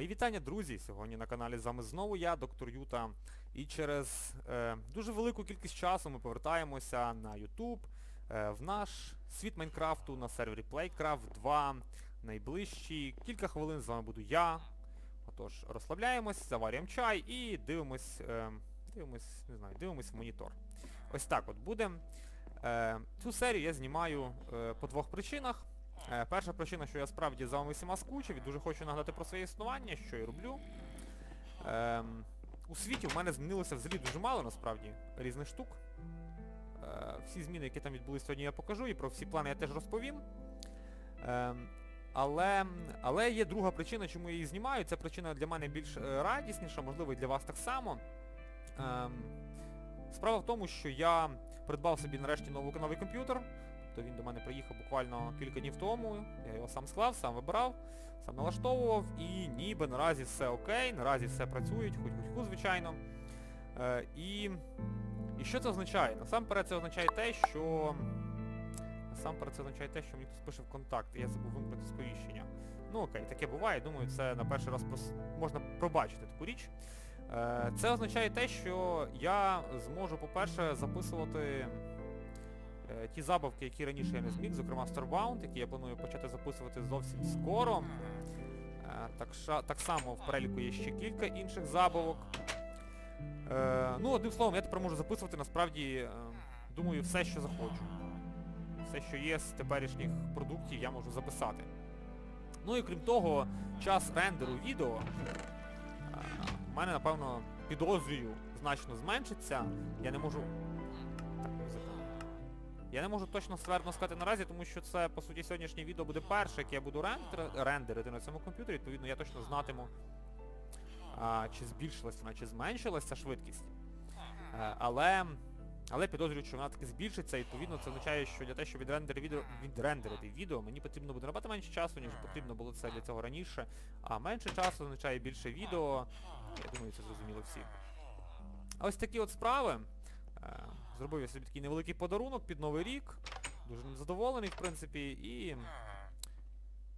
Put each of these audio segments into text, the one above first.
Мої вітання, друзі! Сьогодні на каналі з вами знову я, доктор Юта. І через е, дуже велику кількість часу ми повертаємося на YouTube е, в наш світ Майнкрафту на сервері Playcraft 2. Найближчі кілька хвилин з вами буду я. Отож, розслабляємось, заварюємо чай і дивимось, е, дивимось, не знаю, дивимось в монітор. Ось так от буде. Е, цю серію я знімаю е, по двох причинах. Е, Перша причина, що я справді за вами всіма скучив і дуже хочу нагадати про своє існування, що я роблю. Ем, у світі в мене змінилося взагалі дуже мало насправді різних штук. Е, всі зміни, які там відбулись сьогодні, я покажу, і про всі плани я теж розповім. Ем, але, але є друга причина, чому я її знімаю. Ця причина для мене більш е, радісніша, можливо, і для вас так само. Ем, справа в тому, що я придбав собі нарешті новий комп'ютер. Тобто він до мене приїхав буквально кілька днів тому, я його сам склав, сам вибирав, сам налаштовував і ніби наразі все окей, наразі все працює, хоч хоч звичайно. Е, і, і що це означає? Насамперед це означає те, що... Насамперед це означає те, що мені хтось пише в контакт, і я забув вимкнути сповіщення. Ну окей, таке буває, думаю, це на перший раз прос- можна пробачити таку річ. Е, Це означає те, що я зможу, по-перше, записувати ті забавки, які раніше я не зміг, зокрема Starbound, які я планую почати записувати зовсім скоро. Е, Так, ша- так само в переліку є ще кілька інших забавок. Е, Ну, одним словом, я тепер можу записувати насправді, е, думаю, все, що захочу. Все, що є з теперішніх продуктів, я можу записати. Ну і крім того, час рендеру відео е, в мене, напевно, підозрюю, значно зменшиться. Я не можу... Я не можу точно ствердно сказати наразі, тому що це, по суті, сьогоднішнє відео буде перше, яке я буду рендерити на цьому комп'ютері, відповідно я точно знатиму, а, чи збільшилась вона, чи зменшилась ця швидкість. Е, але... Але підозрюю, що вона таки збільшиться, і відповідно це означає, що для того, щоб відрендерити відео, відрендерити відео, мені потрібно буде набагато менше часу, ніж потрібно було це для цього раніше. А менше часу означає більше відео. Я думаю, це зрозуміло всі. А ось такі от справи. Е, Зробив я собі такий невеликий подарунок під Новий рік. Дуже задоволений, в принципі, і...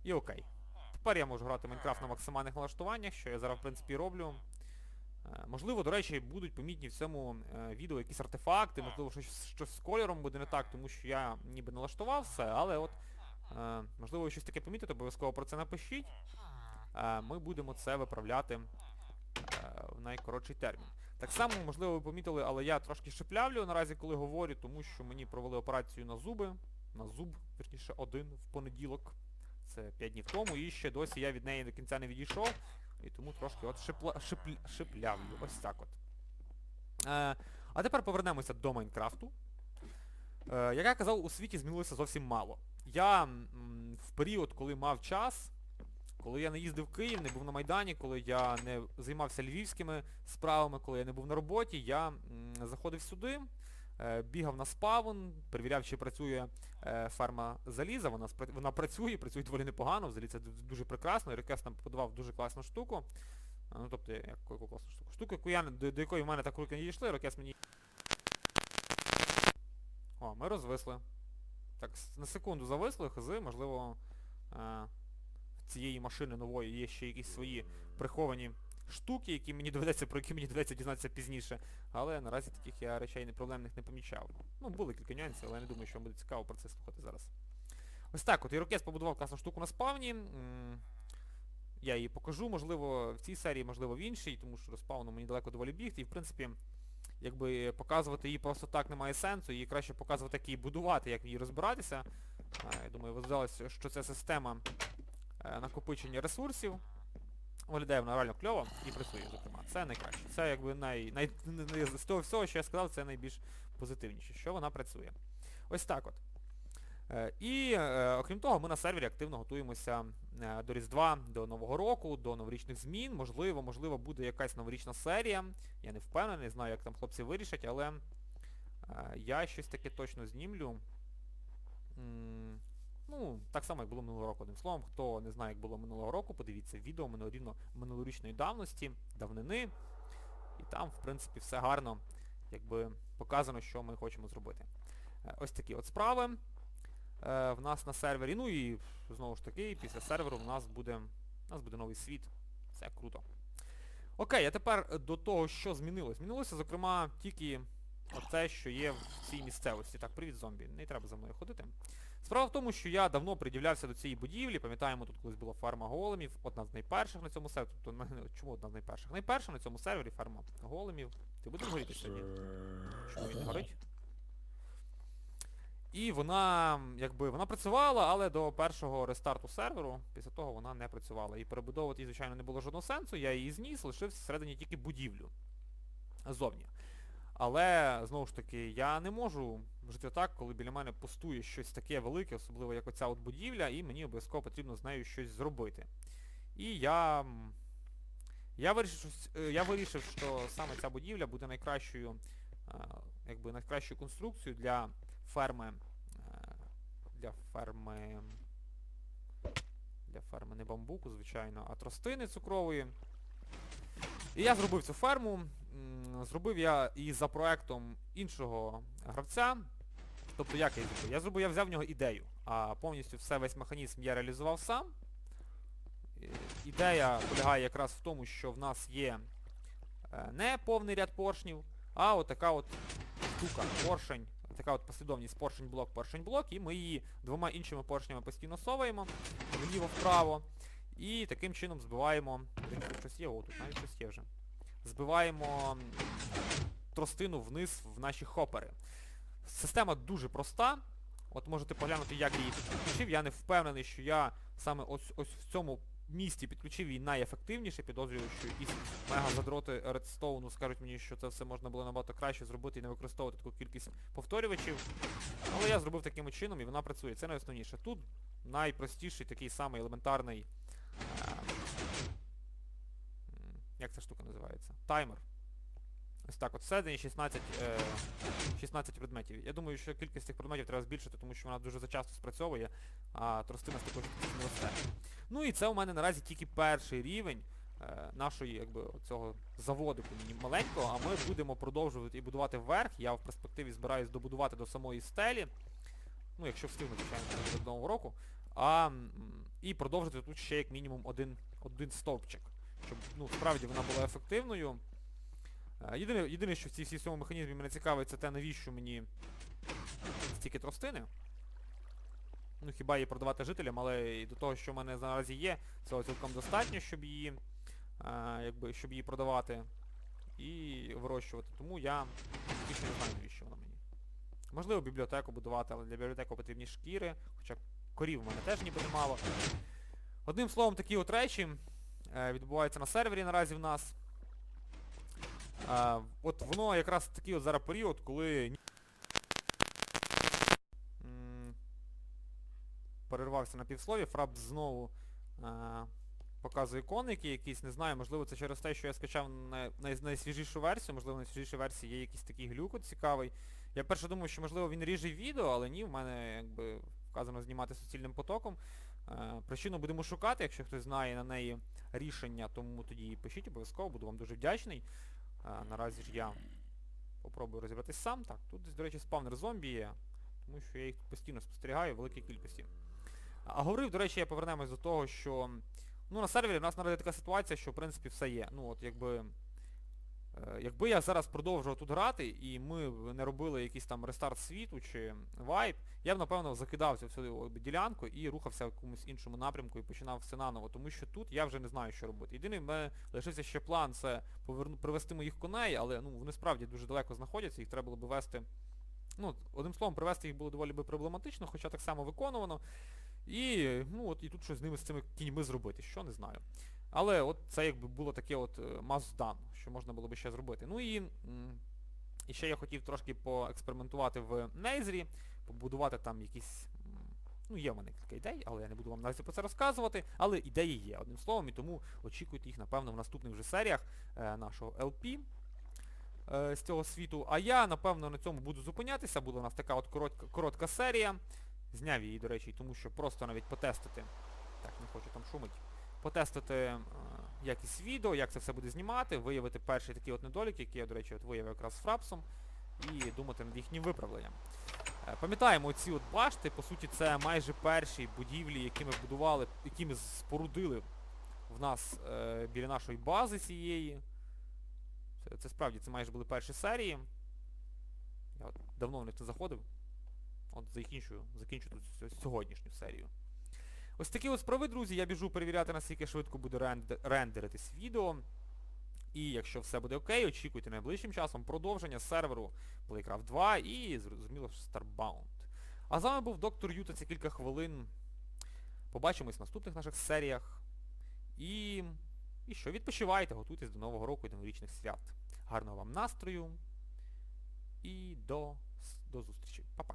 І окей. Тепер я можу грати Майнкрафт на максимальних налаштуваннях, що я зараз, в принципі, роблю. Е, Можливо, до речі, будуть помітні в цьому е, відео якісь артефакти, можливо, щось, щось з кольором буде не так, тому що я ніби налаштував все, але от, можливо, ви щось таке помітите, обов'язково про це напишіть. Ми будемо це виправляти в найкоротший термін. Так само, можливо, ви помітили, але я трошки шиплявлю наразі, коли говорю, тому що мені провели операцію на зуби, на зуб, верніше, один в понеділок. Це 5 днів тому, і ще досі я від неї до кінця не відійшов. І тому трошки от шипла, шипль, шиплявлю. Ось так от. Е, а тепер повернемося до Майнкрафту. Е, як я казав, у світі змінилося зовсім мало. Я м, в період, коли мав час, коли я не їздив в Київ, не був на Майдані, коли я не займався львівськими справами, коли я не був на роботі, я заходив сюди, е, бігав на спавн, перевіряв, чи працює е, ферма заліза, вона, вона працює, працює доволі непогано, взагалі це дуже прекрасно, Рекес нам подавав дуже класну штуку. Ну, тобто, як- яку класну штуку? Штуку, яку я, до, до якої в мене так руки не дійшли, Рекес мені... О, ми розвисли. Так, на секунду зависли, хази, можливо, е, цієї машини нової є ще якісь свої приховані штуки, які мені доведеться, про які мені доведеться дізнатися пізніше. Але наразі таких я речей не проблемних не помічав. Ну, були кілька нюансів, але я не думаю, що вам буде цікаво про це слухати зараз. Ось так, от Ірокез побудував класну штуку на спавні. Я її покажу, можливо, в цій серії, можливо, в іншій, тому що до спавну мені далеко доволі бігти. І в принципі, якби показувати її просто так немає сенсу, її краще показувати, як її будувати, як її розбиратися. Я думаю, ви здалося, що це система накопичення ресурсів. Виглядає вона реально кльово і працює, зокрема. Це найкраще. Це якби най, най, з того всього, що я сказав, це найбільш позитивніше, що вона працює. Ось так от. Е, І е, окрім того, ми на сервері активно готуємося е, до Різдва, до Нового року, до новорічних змін. Можливо, можливо, буде якась новорічна серія. Я не впевнений, не знаю, як там хлопці вирішать, але е, я щось таке точно знімлю. Ну, так само, як було минулого року, одним словом. Хто не знає, як було минулого року, подивіться відео минулорівно минулорічної давності, давнини. І там, в принципі, все гарно, якби показано, що ми хочемо зробити. Е, Ось такі от справи е, в нас на сервері. Ну і знову ж таки, після серверу в нас буде, у нас буде новий світ. Це круто. Окей, а тепер до того, що змінилось. Змінилося, зокрема, тільки те, що є в цій місцевості. Так, привіт, зомбі. Не треба за мною ходити. Справа в тому, що я давно приділявся до цієї будівлі, пам'ятаємо, тут колись була ферма големів, одна з найперших на цьому сервері. Тобто, чому одна з найперших? Найперша на цьому сервері ферма големів. Ти будеш горіти сьогодні? Чому він горить? І вона, якби, вона працювала, але до першого рестарту серверу, після того вона не працювала. І перебудовувати звичайно, не було жодного сенсу, я її зніс, лишився всередині тільки будівлю. Зовні. Але, знову ж таки, я не можу жити так, коли біля мене пустує щось таке велике, особливо як оця от будівля, і мені обов'язково потрібно з нею щось зробити. І я... Я вирішив, е, я вирішив, що саме ця будівля буде найкращою, е, якби найкращою конструкцією для ферми. е, Для ферми. Для ферми не бамбуку, звичайно, а тростини цукрової. І я зробив цю ферму. Зробив я її за проектом іншого гравця. Тобто як я зробив? Я зробив, я взяв в нього ідею, а повністю все, весь механізм я реалізував сам. Е, Ідея полягає якраз в тому, що в нас є е, не повний ряд поршнів, а от така от штука, поршень, така от послідовність поршень-блок, поршень-блок, і ми її двома іншими поршнями постійно соваємо, вліво-вправо, і таким чином збиваємо, щось є, о, тут навіть щось є вже. Збиваємо тростину вниз в наші хопери. Система дуже проста. От можете поглянути, як я її підключив. Я не впевнений, що я саме ось, ось в цьому місті підключив її найефективніше. Підозрюю, що якісь мега-задроти редстоуну скажуть мені, що це все можна було набагато краще зробити і не використовувати таку кількість повторювачів. Але я зробив таким чином і вона працює. Це найосновніше. Тут найпростіший такий самий елементарний. е, м, як ця штука називається? Таймер. Ось так, от всередині 16, е, 16 предметів. Я думаю, що кількість цих предметів треба збільшити, тому що вона дуже зачасто спрацьовує, а тростина з кількості не росте. Ну і це у мене наразі тільки перший рівень е, нашої якби, цього заводику міні- маленького, а ми будемо продовжувати і будувати вверх. Я в перспективі збираюсь добудувати до самої стелі. Ну, якщо встигну, звичайно, до нового року. А, і продовжити тут ще як мінімум один, один стовпчик. Щоб ну, справді вона була ефективною. Е, Єдине, єдине, що в цій всій механізмі мене цікавить, це те, навіщо мені стільки тростини. Ну, хіба її продавати жителям, але і до того, що в мене наразі є, цього цілком достатньо, щоб її, е, якби, щоб її продавати і вирощувати. Тому я більше не знаю, навіщо вона мені. Можливо, бібліотеку будувати, але для бібліотеки потрібні шкіри, хоча корів в мене теж ніби немало. Одним словом, такі от речі е, відбуваються на сервері наразі в нас. Е, от воно якраз такий от зараз період, коли перервався на півслові, Фраб знову е, показує коники якісь, не знаю, можливо це через те, що я скачав най, най, найсвіжішу версію, можливо на найсвіжішій версії є якийсь такий глюк цікавий. Я перше думав, що можливо він ріже відео, але ні, в мене якби вказано знімати суцільним потоком. Е, причину будемо шукати, якщо хтось знає на неї рішення, тому тоді пишіть обов'язково, буду вам дуже вдячний. Е, наразі ж я попробую розібратись сам. Так, тут до речі, спавнер зомбі є, тому що я їх постійно спостерігаю в великій кількості. А говорив, до речі, я повернемось до того, що ну, на сервері у нас наразі така ситуація, що в принципі все є. Ну от якби. Е, Якби я зараз продовжував тут грати і ми не робили якийсь там рестарт світу чи вайп, я б напевно закидав цю всю ділянку і рухався в якомусь іншому напрямку і починав все наново, тому що тут я вже не знаю, що робити. Єдиний в мене лишився ще план це поверну, привести моїх коней, але ну, вони справді дуже далеко знаходяться, їх треба було би вести. Ну, одним словом, привести їх було доволі би проблематично, хоча так само виконувано. І ну от і тут щось з ними з цими кіньми зробити, що не знаю. Але от це якби було таке от е, must що можна було би ще зробити. Ну і, і ще я хотів трошки поекспериментувати в Нейзрі, побудувати там якісь. Ну, є в мене кілька ідей, але я не буду вам наразі про це розказувати. Але ідеї є, одним словом, і тому очікуйте їх, напевно, в наступних вже серіях е, нашого LP е, з цього світу. А я, напевно, на цьому буду зупинятися. Буде у нас така от коротка, коротка серія. Зняв її, до речі, тому що просто навіть потестити. Так, не хочу там шумить. Потестити е, якість відео, як це все буде знімати, виявити перший такий от недолік, який я, до речі, от виявив якраз з Фрапсом, і думати над їхнім виправленням. Е, Пам'ятаємо, оці от башти, по суті, це майже перші будівлі, які ми будували, які ми спорудили в нас е, біля нашої бази цієї. Це, це справді, це майже були перші серії. Я от давно в них не заходив. От закінчую, закінчу тут сьогоднішню серію. Ось такі ось справи, друзі. Я біжу перевіряти, наскільки швидко буде рендеритись відео. І якщо все буде окей, очікуйте найближчим часом продовження серверу Playcraft 2 і, зрозуміло, Starbound. А з вами був доктор Юта, це кілька хвилин. Побачимось в наступних наших серіях. І... І що, відпочивайте, готуйтесь до Нового року і до новорічних свят. Гарного вам настрою. І до, до зустрічі. Па-па.